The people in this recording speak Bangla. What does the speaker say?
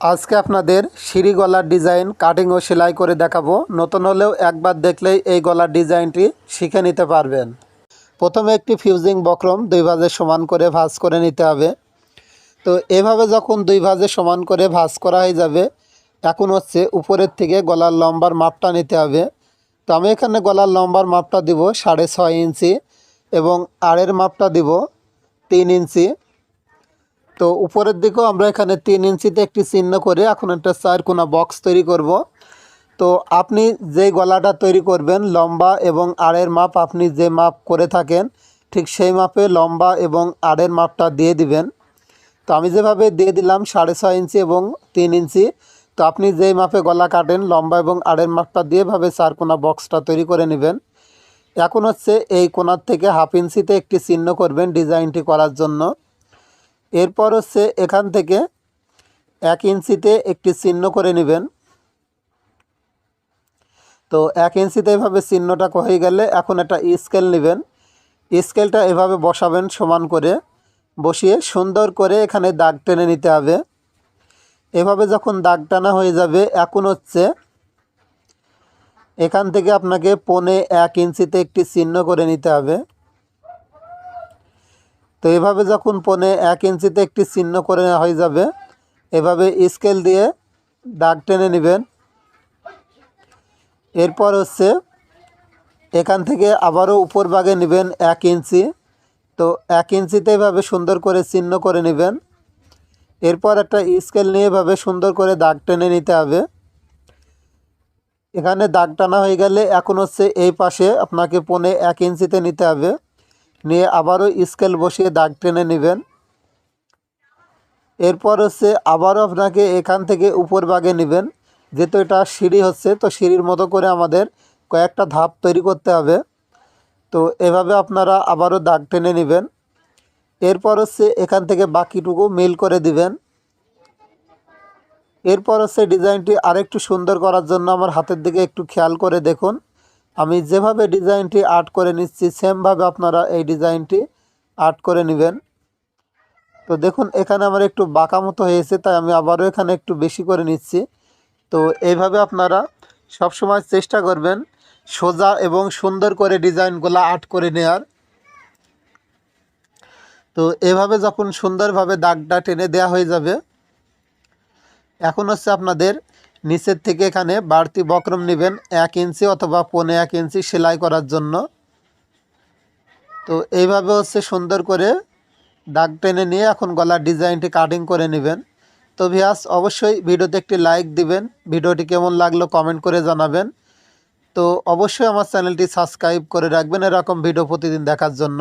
আজকে আপনাদের সিঁড়ি গলার ডিজাইন কাটিং ও সেলাই করে দেখাবো। নতুন হলেও একবার দেখলেই এই গলার ডিজাইনটি শিখে নিতে পারবেন। প্রথমে একটি ফিউজিং বক্রম দুই ভাজে সমান করে ভাঁজ করে নিতে হবে। তো এভাবে যখন দুই ভাজে সমান করে ভাঁজ করা হয়ে যাবে, এখন হচ্ছে উপরের থেকে গলার লম্বার মাপটা নিতে হবে। তো আমি এখানে গলার লম্বার মাপটা দিব সাড়ে ছয় ইঞ্চি এবং আড়ের মাপটা দিব তিন ইঞ্চি। তো উপরের দিকেও আমরা এখানে তিন ইঞ্চিতে একটি চিহ্ন করে এখন একটা চার কোনা বক্স তৈরি করব। তো আপনি যে গলাটা তৈরি করবেন, লম্বা এবং আড়ের মাপ আপনি যে মাপ করে থাকেন, ঠিক সেই মাপে লম্বা এবং আড়ের মাপটা দিয়ে দিবেন। তো আমি যেভাবে দিয়ে দিলাম, সাড়ে ছয় ইঞ্চি এবং তিন ইঞ্চি, তো আপনি যেই মাপে গলা কাটেন, লম্বা এবং আড়ের মাপটা দিয়ে ভাবে চার কোনা বক্সটা তৈরি করে নেবেন। এখন হচ্ছে এই কোনার থেকে হাফ ইঞ্চিতে একটি চিহ্ন করবেন ডিজাইনটি করার জন্য। এরপর হচ্ছে এখান থেকে এক ইঞ্চিতে একটি চিহ্ন করে নেবেন। তো এক ইঞ্চিতে এভাবে চিহ্নটা হয়ে গেলে এখন একটা স্কেল নেবেন। স্কেলটা এভাবে বসাবেন সমান করে। বসিয়ে সুন্দর করে এখানে দাগ টেনে নিতে হবে। এভাবে যখন দাগ টানা হয়ে যাবে, এখন হচ্ছে এখান থেকে আপনাকে পনে এক ইঞ্চিতে একটি চিহ্ন করে নিতে হবে। তো এভাবে যখন পনে এক ইঞ্চিতে একটি চিহ্ন করে নেওয়া হয়ে যাবে, এভাবে স্কেল দিয়ে দাগ টেনে নেবেন। এরপর হচ্ছে এখান থেকে আবারও উপর ভাগে নেবেন এক ইঞ্চি। তো এক ইঞ্চিতে এভাবে সুন্দর করে চিহ্ন করে নেবেন। এরপর একটা স্কেল নিয়ে এভাবে সুন্দর করে দাগ টেনে নিতে হবে। এখানে দাগ টানা হয়ে গেলে এখন হচ্ছে এই পাশে আপনাকে পনে এক ইঞ্চিতে নিতে হবে। নিয়ে আবারও স্কেল বসিয়ে দাগ টেনে নেবেন। এরপর হচ্ছে আবারও আপনাকে এখান থেকে উপর বাগে নেবেন। যেহেতু এটা সিঁড়ি হচ্ছে, তো সিঁড়ির মতো করে আমাদের কয়েকটা ধাপ তৈরি করতে হবে। তো এভাবে আপনারা আবারও দাগ টেনে নেবেন। এরপর হচ্ছে এখান থেকে বাকিটুকু মিল করে দিবেন। এরপর হচ্ছে ডিজাইনটি আরেকটু সুন্দর করার জন্য আমার হাতের দিকে একটু খেয়াল করে দেখুন। আমি যেভাবে ডিজাইনটি আর্ট করে নিচ্ছি, সেমভাবে আপনারা এই ডিজাইনটি আর্ট করে নেবেন। তো দেখুন, এখানে আমার একটু বাঁকা মতো হয়েছে, তাই আমি আবারও এখানে একটু বেশি করে নিচ্ছি। তো এইভাবে আপনারা সব সময় চেষ্টা করবেন সোজা এবং সুন্দর করে ডিজাইনগুলো আর্ট করে নেওয়ার তো এভাবে যখন সুন্দরভাবে দাগটা টেনে দেওয়া হয়ে যাবে, এখন হচ্ছে আপনাদের নিচের থেকে এখানে বাড়তি বক্রম নেবেন এক ইঞ্চি অথবা পনে এক ইঞ্চি সেলাই করার জন্য। তো এইভাবে হচ্ছে সুন্দর করে দাগ টেনে নিয়ে এখন গলার ডিজাইনটি কাটিং করে নেবেন। তো ভিয়াস অবশ্যই ভিডিওতে একটি লাইক দিবেন। ভিডিওটি কেমন লাগল কমেন্ট করে জানাবেন। তো অবশ্যই আমার চ্যানেলটি সাবস্ক্রাইব করে রাখবেন। এরকম ভিডিও প্রতিদিন দেখার জন্য।